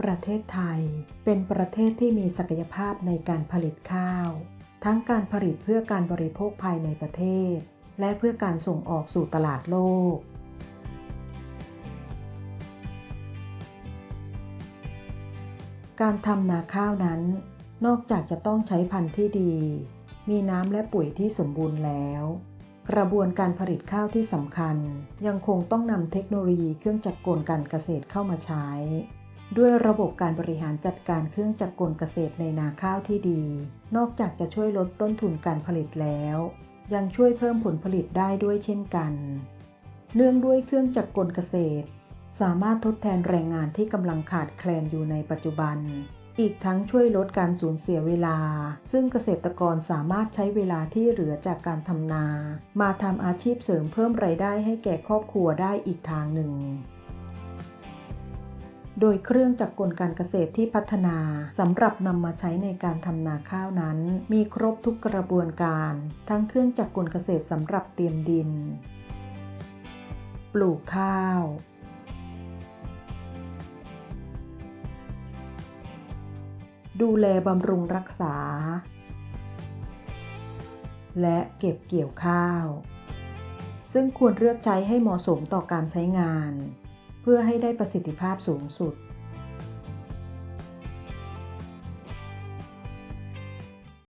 ประเทศไทย เป็นประเทศที่มีศักยภาพในการผลิตข้าว ทั้งการผลิตเพื่อการบริโภคภายในประเทศ และเพื่อการส่งออกสู่ตลาดโลก การทำนาข้าวนั้น นอกจากจะต้องใช้พันธุ์ที่ดี มีน้ำและปุ๋ยที่สมบูรณ์แล้วกระบวนการผลิตข้าวที่สำคัญ ยังคงต้องนำเทคโนโลยีเครื่องจักรกลการเกษตรเข้ามาใช้ ด้วยระบบการบริหารจัดการเครื่องจักรกลเกษตรในนาข้าวที่ดี นอกจากจะช่วยลดต้นทุนการผลิตแล้ว ยังช่วยเพิ่มผลผลิตได้ด้วยเช่นกัน เนื่องด้วยเครื่องจักรกลเกษตร สามารถทดแทนแรงงานที่กำลังขาดแคลนอยู่ในปัจจุบัน อีกทั้งช่วยลดการสูญเสียเวลา ซึ่งเกษตรกรสามารถใช้เวลาที่เหลือจากการทำนา มาทำอาชีพเสริมเพิ่มไรายได้ให้แก่ครอบครัวได้อีกทางหนึ่ง โดยเครื่องจักรกลการเกษตรที่พัฒนาสำหรับนำมาใช้ในการทำนาข้าวนั้น มีครบทุกกระบวนการ ทั้งเครื่องจักรกลเกษตรสำหรับเตรียมดิน ปลูกข้าวดูแลบำรุงรักษา และเก็บเกี่ยวข้าว ซึ่งควรเลือกใช้ให้เหมาะสมต่อการใช้งาน พื่อให้ได้ประสิทธิภาพสูงสุด